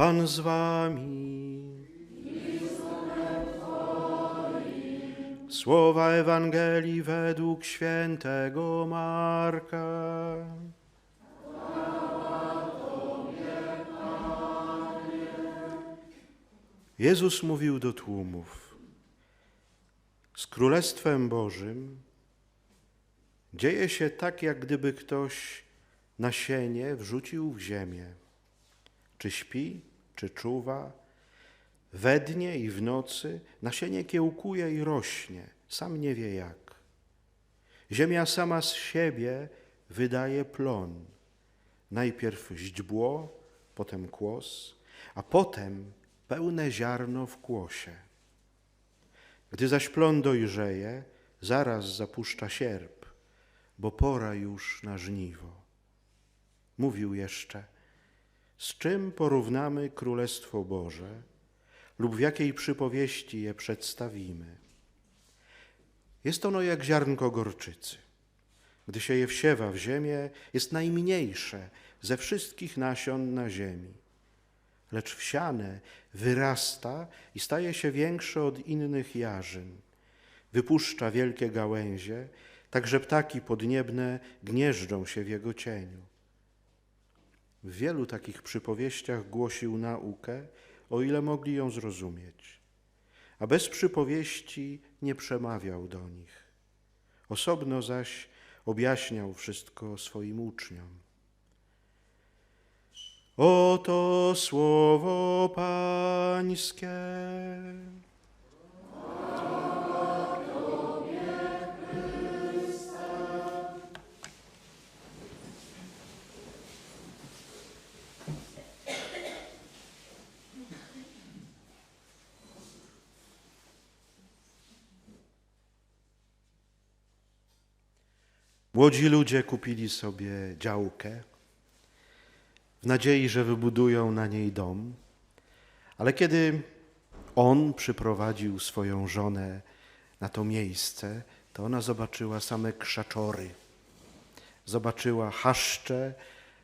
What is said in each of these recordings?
Pan z wami. Słowa Ewangelii według świętego Marka. Jezus mówił do tłumów: Z Królestwem Bożym dzieje się tak, jak gdyby ktoś nasienie wrzucił w ziemię. Czy śpi, czy czuwa, we dnie i w nocy nasienie kiełkuje i rośnie, sam nie wie jak. Ziemia sama z siebie wydaje plon. Najpierw źdźbło, potem kłos, a potem pełne ziarno w kłosie. Gdy zaś plon dojrzeje, zaraz zapuszcza sierp, bo pora już na żniwo. Mówił jeszcze, z czym porównamy Królestwo Boże lub w jakiej przypowieści je przedstawimy. Jest ono jak ziarnko gorczycy. Gdy się je wsiewa w ziemię, jest najmniejsze ze wszystkich nasion na ziemi. Lecz wsiane wyrasta i staje się większe od innych jarzyn. Wypuszcza wielkie gałęzie, tak że ptaki podniebne gnieżdżą się w jego cieniu. W wielu takich przypowieściach głosił naukę, o ile mogli ją zrozumieć, a bez przypowieści nie przemawiał do nich. Osobno zaś objaśniał wszystko swoim uczniom. Oto słowo Pańskie. Młodzi ludzie kupili sobie działkę w nadziei, że wybudują na niej dom, ale kiedy on przyprowadził swoją żonę na to miejsce, to ona zobaczyła same krzaczory. Zobaczyła chaszcze,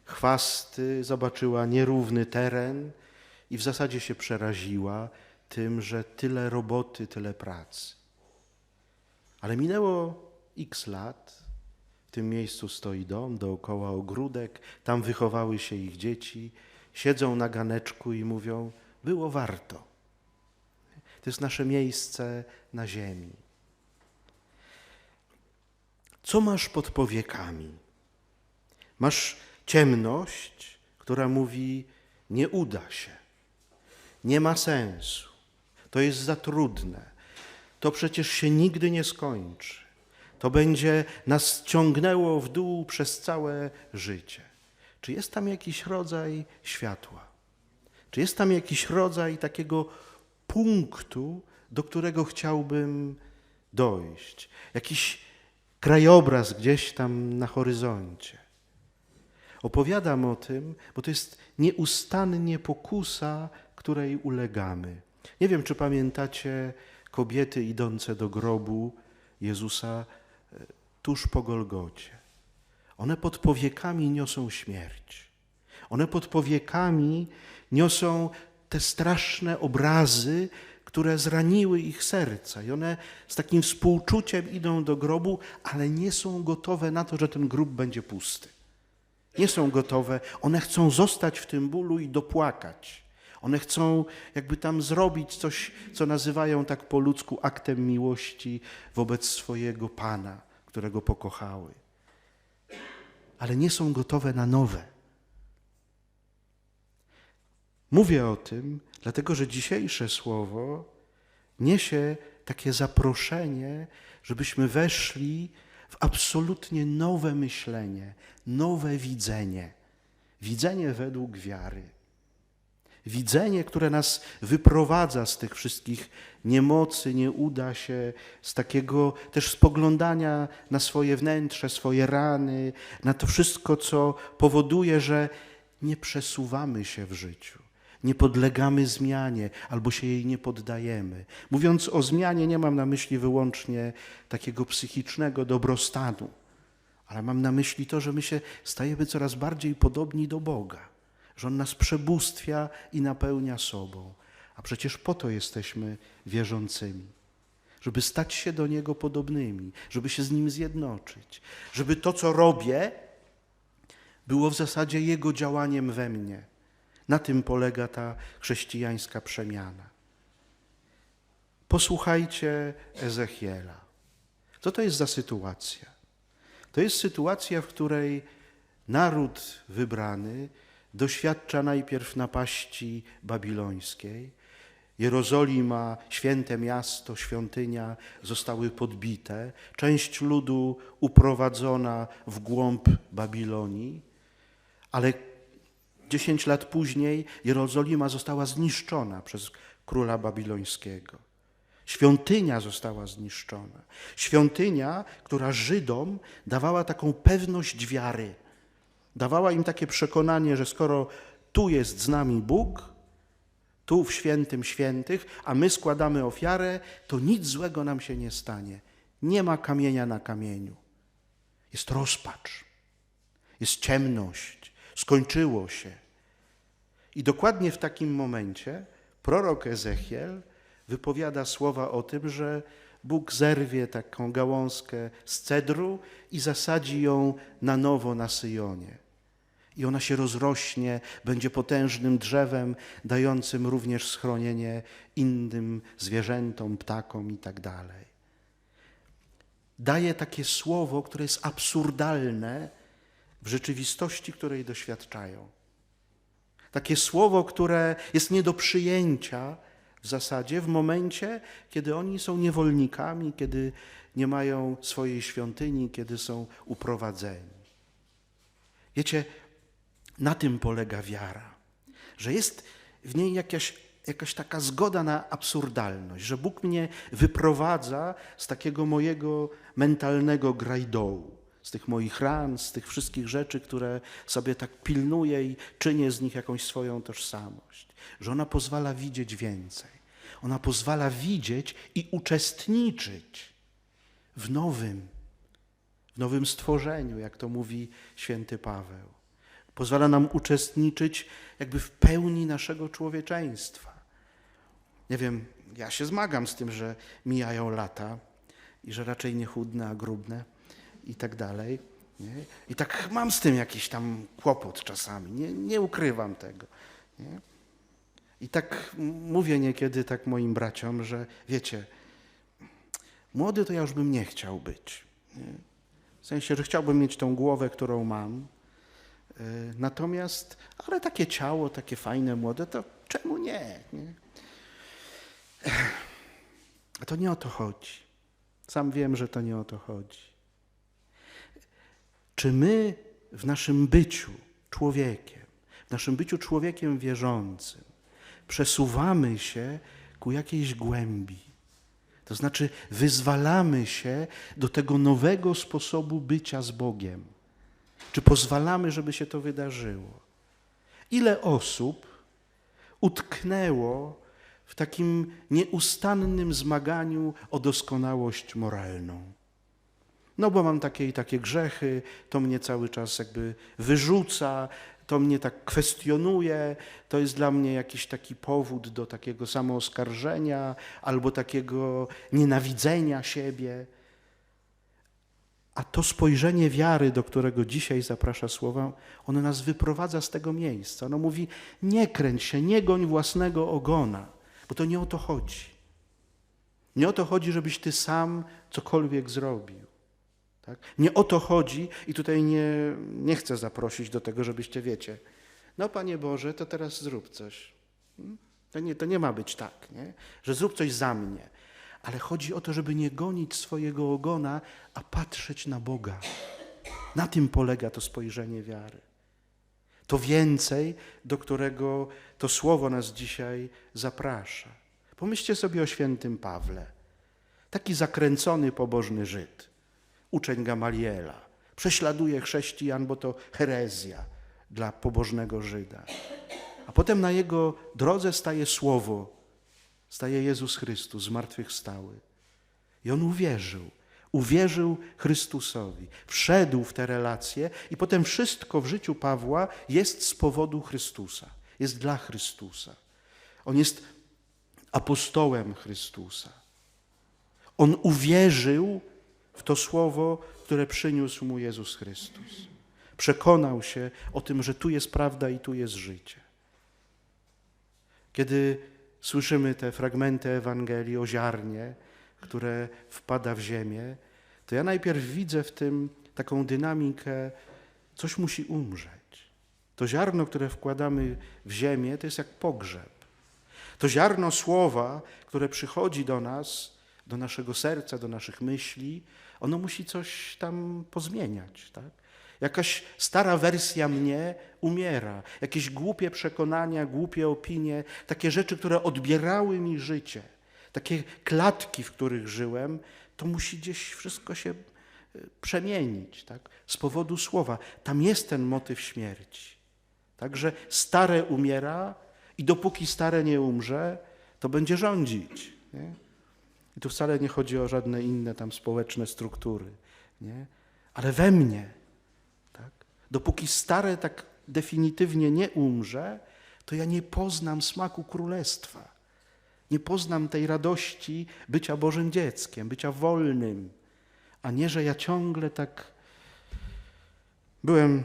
chwasty, zobaczyła nierówny teren i w zasadzie się przeraziła tym, że tyle roboty, tyle pracy. Ale minęło x lat, tym miejscu stoi dom, dookoła ogródek, tam wychowały się ich dzieci, siedzą na ganeczku i mówią: Było warto. To jest nasze miejsce na ziemi. Co masz pod powiekami? Masz ciemność, która mówi: Nie uda się, nie ma sensu, to jest za trudne, to przecież się nigdy nie skończy. To będzie nas ciągnęło w dół przez całe życie. Czy jest tam jakiś rodzaj światła? Czy jest tam jakiś rodzaj takiego punktu, do którego chciałbym dojść? Jakiś krajobraz gdzieś tam na horyzoncie. Opowiadam o tym, bo to jest nieustannie pokusa, której ulegamy. Nie wiem, czy pamiętacie kobiety idące do grobu Jezusa tuż po Golgocie. One pod powiekami niosą śmierć. One pod powiekami niosą te straszne obrazy, które zraniły ich serca. I one z takim współczuciem idą do grobu, ale nie są gotowe na to, że ten grób będzie pusty. Nie są gotowe. One chcą zostać w tym bólu i dopłakać. One chcą jakby tam zrobić coś, co nazywają tak po ludzku aktem miłości wobec swojego Pana, którego pokochały. Ale nie są gotowe na nowe. Mówię o tym, dlatego że dzisiejsze słowo niesie takie zaproszenie, żebyśmy weszli w absolutnie nowe myślenie, nowe widzenie. Widzenie według wiary. Widzenie, które nas wyprowadza z tych wszystkich niemocy, nie uda się, z takiego też spoglądania na swoje wnętrze, swoje rany, na to wszystko, co powoduje, że nie przesuwamy się w życiu, nie podlegamy zmianie albo się jej nie poddajemy. Mówiąc o zmianie, nie mam na myśli wyłącznie takiego psychicznego dobrostanu, ale mam na myśli to, że my się stajemy coraz bardziej podobni do Boga że On nas przebóstwia i napełnia sobą. A przecież po to jesteśmy wierzącymi, żeby stać się do Niego podobnymi, żeby się z Nim zjednoczyć, żeby to, co robię, było w zasadzie Jego działaniem we mnie. Na tym polega ta chrześcijańska przemiana. Posłuchajcie Ezechiela. Co to jest za sytuacja? To jest sytuacja, w której naród wybrany doświadcza najpierw napaści babilońskiej. Jerozolima, święte miasto, świątynia zostały podbite, część ludu uprowadzona w głąb Babilonii, ale dziesięć lat później Jerozolima została zniszczona przez króla babilońskiego. Świątynia została zniszczona. Świątynia, która Żydom dawała taką pewność wiary. Dawała im takie przekonanie, że skoro tu jest z nami Bóg, tu w świętym świętych, a my składamy ofiarę, to nic złego nam się nie stanie. Nie ma kamienia na kamieniu. Jest rozpacz, jest ciemność, skończyło się. I dokładnie w takim momencie prorok Ezechiel wypowiada słowa o tym, że Bóg zerwie taką gałązkę z cedru i zasadzi ją na nowo na Syjonie. I ona się rozrośnie, będzie potężnym drzewem, dającym również schronienie innym zwierzętom, ptakom i tak dalej. Daje takie słowo, które jest absurdalne w rzeczywistości, której doświadczają. Takie słowo, które jest nie do przyjęcia w zasadzie w momencie, kiedy oni są niewolnikami, kiedy nie mają swojej świątyni, kiedy są uprowadzeni. Wiecie, na tym polega wiara, że jest w niej jakaś, jakaś taka zgoda na absurdalność, że Bóg mnie wyprowadza z takiego mojego mentalnego grajdołu, z tych moich ran, z tych wszystkich rzeczy, które sobie tak pilnuję i czynię z nich jakąś swoją tożsamość, że ona pozwala widzieć więcej. Ona pozwala widzieć i uczestniczyć w nowym, w nowym stworzeniu, jak to mówi święty Paweł. Pozwala nam uczestniczyć jakby w pełni naszego człowieczeństwa. Nie wiem, ja się zmagam z tym, że mijają lata i że raczej nie chudne, a grubne i tak dalej. Nie? I tak mam z tym jakiś tam kłopot czasami, nie, nie ukrywam tego. Nie? I tak mówię niekiedy tak moim braciom, że wiecie, młody to ja już bym nie chciał być. Nie? W sensie, że chciałbym mieć tą głowę, którą mam. Yy, Natomiast, ale takie ciało, takie fajne, młode, to czemu nie? nie? A to nie o to chodzi. Sam wiem, że to nie o to chodzi. Czy my w naszym byciu człowiekiem, w naszym byciu człowiekiem wierzącym, przesuwamy się ku jakiejś głębi? To znaczy, wyzwalamy się do tego nowego sposobu bycia z Bogiem. Czy pozwalamy, żeby się to wydarzyło? Ile osób utknęło w takim nieustannym zmaganiu o doskonałość moralną? No bo mam takie i takie grzechy, to mnie cały czas jakby wyrzuca, to mnie tak kwestionuje, to jest dla mnie jakiś taki powód do takiego samooskarżenia albo takiego nienawidzenia siebie. A to spojrzenie wiary, do którego dzisiaj zaprasza słowa, ono nas wyprowadza z tego miejsca. Ono mówi: nie kręć się, nie goń własnego ogona, bo to nie o to chodzi. Nie o to chodzi, żebyś ty sam cokolwiek zrobił. Tak? Nie o to chodzi i tutaj nie, nie chcę zaprosić do tego, żebyście wiecie, no Panie Boże, to teraz zrób coś. Hmm? To nie, to nie ma być tak, nie? że zrób coś za mnie. Ale chodzi o to, żeby nie gonić swojego ogona, a patrzeć na Boga. Na tym polega to spojrzenie wiary. To więcej, do którego to słowo nas dzisiaj zaprasza. Pomyślcie sobie o świętym Pawle. Taki zakręcony, pobożny Żyd uczeń Gamaliela. Prześladuje chrześcijan, bo to herezja dla pobożnego Żyda. A potem na jego drodze staje słowo, staje Jezus Chrystus, zmartwychwstały. I on uwierzył. uwierzył Chrystusowi, wszedł w te relacje i potem wszystko w życiu Pawła jest z powodu Chrystusa, jest dla Chrystusa. On jest apostołem Chrystusa. On uwierzył w to słowo, które przyniósł mu Jezus Chrystus. Przekonał się o tym, że tu jest prawda i tu jest życie. Kiedy słyszymy te fragmenty Ewangelii o ziarnie, które wpada w ziemię, to ja najpierw widzę w tym taką dynamikę, coś musi umrzeć. To ziarno, które wkładamy w ziemię, to jest jak pogrzeb. To ziarno słowa, które przychodzi do nas, do naszego serca, do naszych myśli, ono musi coś tam pozmieniać. Tak? Jakaś stara wersja mnie umiera, jakieś głupie przekonania, głupie opinie, takie rzeczy, które odbierały mi życie, takie klatki, w których żyłem, to musi gdzieś wszystko się y, przemienić tak? z powodu słowa. Tam jest ten motyw śmierci. Także stare umiera i dopóki stare nie umrze, to będzie rządzić. Nie? I tu wcale nie chodzi o żadne inne tam społeczne struktury, nie? ale we mnie. Dopóki stare tak definitywnie nie umrze, to ja nie poznam smaku królestwa. Nie poznam tej radości bycia Bożym dzieckiem, bycia wolnym, a nie, że ja ciągle tak. Byłem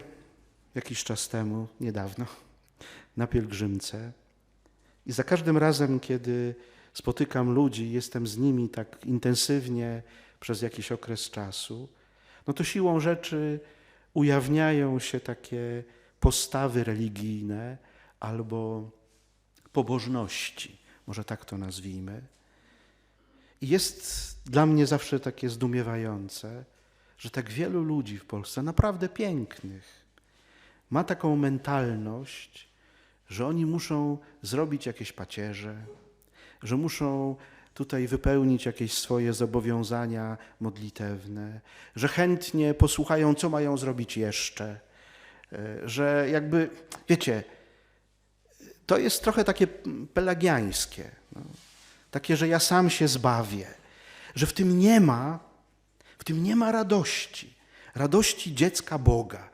jakiś czas temu, niedawno, na pielgrzymce i za każdym razem, kiedy spotykam ludzi, jestem z nimi tak intensywnie przez jakiś okres czasu, no to siłą rzeczy ujawniają się takie postawy religijne albo pobożności, może tak to nazwijmy. I jest dla mnie zawsze takie zdumiewające, że tak wielu ludzi w Polsce, naprawdę pięknych, ma taką mentalność, że oni muszą zrobić jakieś pacierze, że muszą tutaj wypełnić jakieś swoje zobowiązania modlitewne, że chętnie posłuchają, co mają zrobić jeszcze, e, że jakby, wiecie, to jest trochę takie pelagiańskie, no. takie, że ja sam się zbawię, że w tym nie ma, w tym nie ma radości, radości dziecka Boga,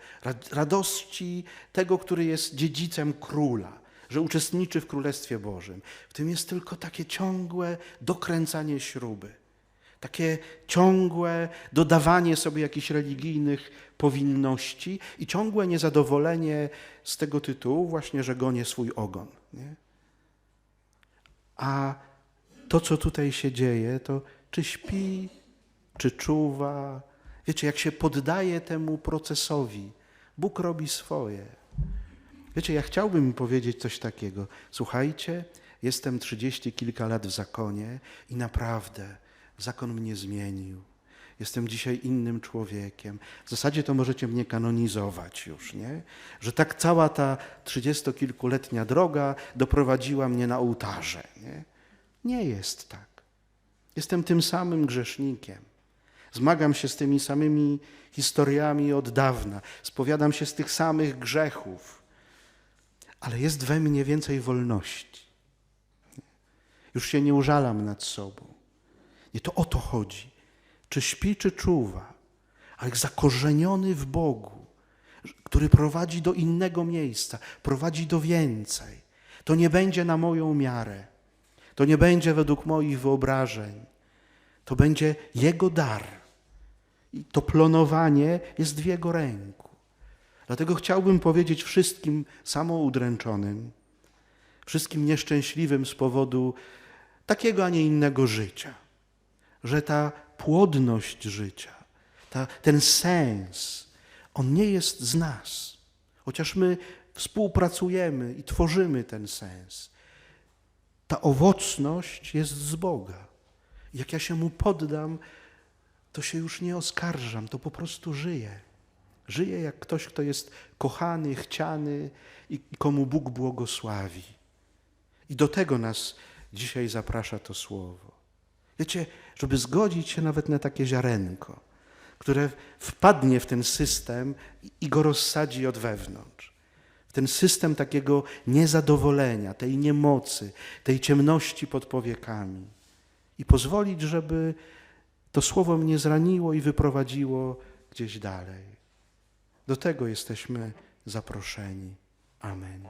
radości tego, który jest dziedzicem króla, że uczestniczy w Królestwie Bożym. W tym jest tylko takie ciągłe dokręcanie śruby, takie ciągłe dodawanie sobie jakichś religijnych powinności i ciągłe niezadowolenie z tego tytułu właśnie, że gonię swój ogon. Nie? A to, co tutaj się dzieje, to czy śpi, czy czuwa, wiecie, jak się poddaje temu procesowi, Bóg robi swoje. Wiecie, ja chciałbym powiedzieć coś takiego. Słuchajcie, jestem trzydzieści kilka lat w zakonie i naprawdę zakon mnie zmienił. Jestem dzisiaj innym człowiekiem. W zasadzie to możecie mnie kanonizować już, nie? Że tak cała ta trzydziestokilkuletnia droga doprowadziła mnie na ołtarze, nie? Nie jest tak. Jestem tym samym grzesznikiem. Zmagam się z tymi samymi historiami od dawna. Spowiadam się z tych samych grzechów. Ale jest we mnie więcej wolności. Już się nie użalam nad sobą. Nie to o to chodzi. Czy śpi, czy czuwa, ale zakorzeniony w Bogu, który prowadzi do innego miejsca, prowadzi do więcej. To nie będzie na moją miarę. To nie będzie według moich wyobrażeń. To będzie Jego dar. I to plonowanie jest w Jego ręku. Dlatego chciałbym powiedzieć wszystkim samoudręczonym, wszystkim nieszczęśliwym z powodu takiego, a nie innego życia, że ta płodność życia, ta, ten sens, on nie jest z nas. Chociaż my współpracujemy i tworzymy ten sens. Ta owocność jest z Boga. Jak ja się Mu poddam, to się już nie oskarżam, to po prostu żyję. Żyję jak ktoś, kto jest kochany, chciany i komu Bóg błogosławi. I do tego nas dzisiaj zaprasza to słowo. Wiecie, żeby zgodzić się nawet na takie ziarenko, które wpadnie w ten system i go rozsadzi od wewnątrz. W ten system takiego niezadowolenia, tej niemocy, tej ciemności pod powiekami. I pozwolić, żeby to słowo mnie zraniło i wyprowadziło gdzieś dalej. Do tego jesteśmy zaproszeni. Amen.